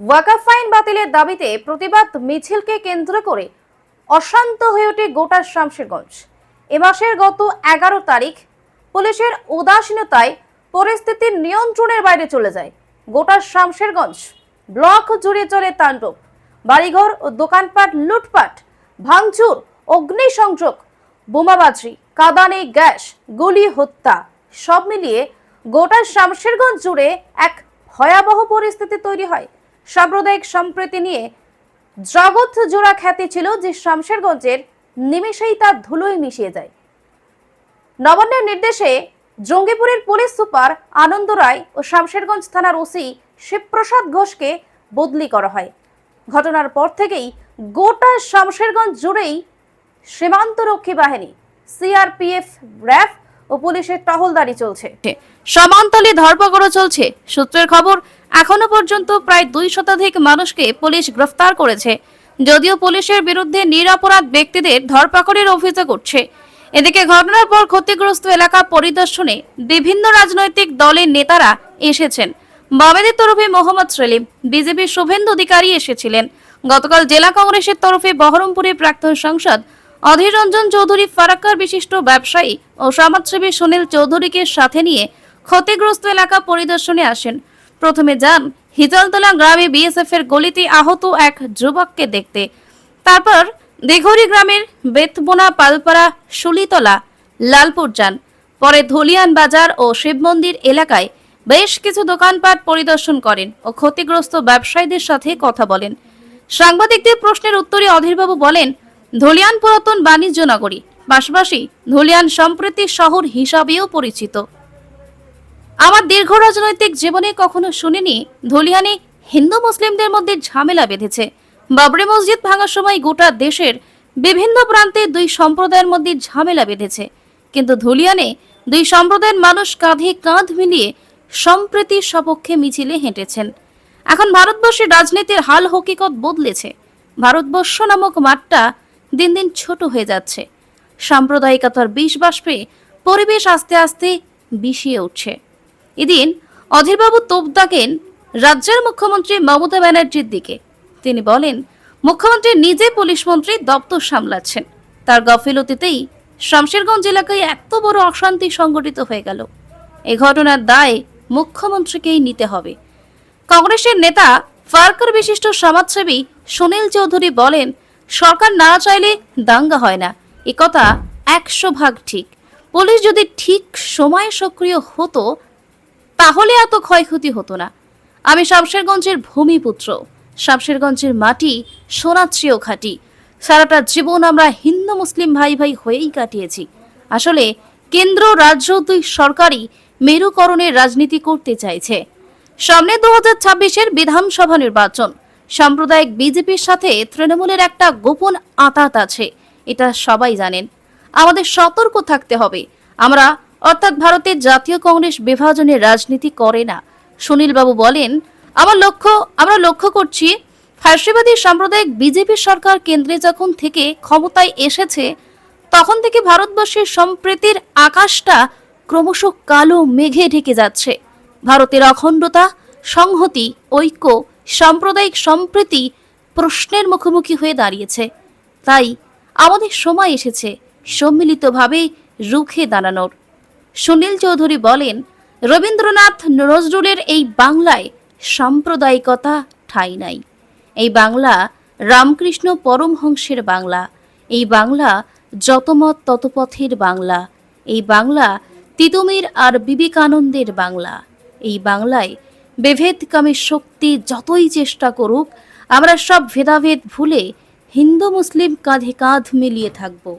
ওয়াকাফ ফাইন বাতিলের দাবিতে প্রতিবাদ মিছিলকে কেন্দ্র করে অশান্ত হয়ে ওঠে গোটা শামশেরগঞ্জ। এ মাসের গত এগারো তারিখ পুলিশের উদাসীনতায় পরিস্থিতি নিয়ন্ত্রণের বাইরে চলে যায়। গোটা শামশেরগঞ্জ ব্লক জুড়ে চলে তাণ্ডব। বাড়িঘর ও দোকানপাট লুটপাট, ভাঙচুর, অগ্নিসংযোগ, বোমাবাজি, কাদানে গ্যাস, গুলি, হত্যা সব মিলিয়ে গোটা শামশেরগঞ্জ জুড়ে এক ভয়াবহ পরিস্থিতি তৈরি হয়। সাম্প্রদায়িক সম্প্রীতি নিয়ে জগৎ জোড়া খ্যাতি ছিল যে শামশেরগঞ্জের নিমেষেই তার ধুলোয় মিশিয়ে যায়। নবান্নের নির্দেশে জঙ্গিপুরের পুলিশ সুপার আনন্দ রায় ও শামশেরগঞ্জ থানার ওসি শিবপ্রসাদ ঘোষকে বদলি করা হয়। ঘটনার পর থেকেই গোটা শামশেরগঞ্জ জুড়েই সীমান্তরক্ষী বাহিনী সিআরপিএফ র্যাফ ও পুলিশের টহলদারি চলছে। সমান্তলে ধরপকড়ও চলছে। সূত্রের খবর, এখনও পর্যন্ত প্রায় দুই শতাধিক মানুষকে পুলিশ গ্রেফতার করেছে। যদিও পুলিশের বিরুদ্ধে নিরাপরাধ ব্যক্তিদের ধরপাকড়ের অভিযোগ উঠছে। এদিকে ঘটনার পর ক্ষতিগ্রস্ত এলাকা পরিদর্শনে বিভিন্ন রাজনৈতিক দলের নেতারা এসেছেন। বামেদের তরফে মোহাম্মদ সেলিম, বিজেপির শুভেন্দু অধিকারী এসেছিলেন। গতকাল জেলা কংগ্রেসের তরফে বহরমপুরের প্রাক্তন সাংসদ অধীর রঞ্জন চৌধুরী ফারাক্কার বিশিষ্ট ব্যবসায়ী ও সমাজসেবী সুনীল চৌধুরীকে সাথে নিয়ে ক্ষতিগ্রস্ত এলাকা পরিদর্শনে আসেন। প্রথমে যান হিজলতলা গ্রামে বিএসএফ এর গলিতে আহত এক যুবককে দেখতে। তারপর দিঘরি গ্রামের বেতবোনা পালপাড়া শুলিতলা লালপুর যান। পরে ধুলিয়ান বাজার ও শিব মন্দির এলাকায় বেশ কিছু দোকানপাট পরিদর্শন করেন ও ক্ষতিগ্রস্ত ব্যবসায়ীদের সাথে কথা বলেন। সাংবাদিকদের প্রশ্নের উত্তরে অধীরবাবু বলেন ধুলিয়ান পুরাতন বাণিজ্য নগরী। পাশাপাশি ধলিয়ান সম্প্রীতি শহর হিসাবেও পরিচিত। আমার দীর্ঘ রাজনৈতিক জীবনে কখনো শুনিনি ধলিয়ানে হিন্দু মুসলিমদের মধ্যে ঝামেলা বেঁধেছে। বাবরি মসজিদ ভাঙার সময় গোটা দেশের বিভিন্ন প্রান্তে দুই সম্প্রদায়ের মধ্যে ঝামেলা বেঁধেছে। কিন্তু ধুলিয়ানে দুই সম্প্রদায়ের মানুষ কাঁধে কাঁধ মিলিয়ে সম্প্রীতির সপক্ষে মিছিলে হেঁটেছেন। এখন ভারতবর্ষের রাজনীতির হাল হকিকত বদলেছে। ভারতবর্ষ নামক মাঠটা দিন দিন ছোট হয়ে যাচ্ছে। সাম্প্রদায়িকতার বিষ বাষ্পে পরিবেশ আস্তে আস্তে বিষিয়ে উঠছে। এদিন অধীরবাবু তোপ দাগেন রাজ্যের মুখ্যমন্ত্রী মমতা ব্যানার্জির দিকে। তিনি বলেন, মুখ্যমন্ত্রী নিজে পুলিশ মন্ত্রী দপ্তর সামলাচ্ছেন। তার গাফিলতিতেই শামশেরগঞ্জ এলাকায় এত বড় অশান্তি সংগঠিত হয়ে গেল। এ ঘটনার দায় মুখ্যমন্ত্রীকেই নিতে হবে। কংগ্রেসের নেতা, ফারকার বিশিষ্ট সমাজসেবী সুনীল চৌধুরী বলেন সরকার না চাইলে দাঙ্গা হয় না। একথা একশো ভাগ ঠিক। পুলিশ যদি ঠিক সময়ে সক্রিয় হতো, তাহলে এত ক্ষয়ক্ষতি হতো না। আমি শামশেরগঞ্জের ভূমিপুত্র। শামশেরগঞ্জের মাটি সোনাচ্রিয় খাঁটি। সারাটা জীবন আমরা হিন্দু মুসলিম ভাই ভাই হয়েই কাটিয়েছি। আসলে কেন্দ্র রাজ্য দুই সরকারই মেরুকরণের রাজনীতি করতে চাইছে। সামনে দু হাজার বিধানসভা নির্বাচন। সাম্প্রদায়িক বিজেপির সাথে তৃণমূলের একটা গোপন আতাত আছে, এটা সবাই জানেন। আমাদের সতর্ক থাকতে হবে। আমরা, অর্থাৎ ভারতের জাতীয় কংগ্রেস বিভাজনের রাজনীতি করে না। সুনীলবাবু বলেন, আমার লক্ষ্য, আমরা লক্ষ্য করছি ফাঁসিবাদী সাম্প্রদায়িক বিজেপি সরকার কেন্দ্রে যখন থেকে ক্ষমতায় এসেছে, তখন থেকে ভারতবর্ষের সম্প্রীতির আকাশটা ক্রমশ কালো মেঘে ঢেকে যাচ্ছে। ভারতের অখণ্ডতা, সংহতি, ঐক্য সাম্প্রদায়িক সম্প্রীতি প্রশ্নের মুখোমুখি হয়ে দাঁড়িয়েছে। তাই আমাদের সময় এসেছে সম্মিলিতভাবে রুখে দাঁড়ানোর। সুনীল চৌধুরী বলেন, রবীন্দ্রনাথ নজরুলের এই বাংলায় সাম্প্রদায়িকতা ঠাঁই নাই। এই বাংলা রামকৃষ্ণ পরমহংসের বাংলা। এই বাংলা যতমত ততপথের বাংলা। এই বাংলা তিতুমির আর বিবেকানন্দের বাংলা। এই বাংলায় বিভেদকামী শক্তি যতই চেষ্টা করুক, আমরা সব ভেদাভেদ ভুলে হিন্দু মুসলিম কাঁধে কাঁধ মিলিয়ে থাকব।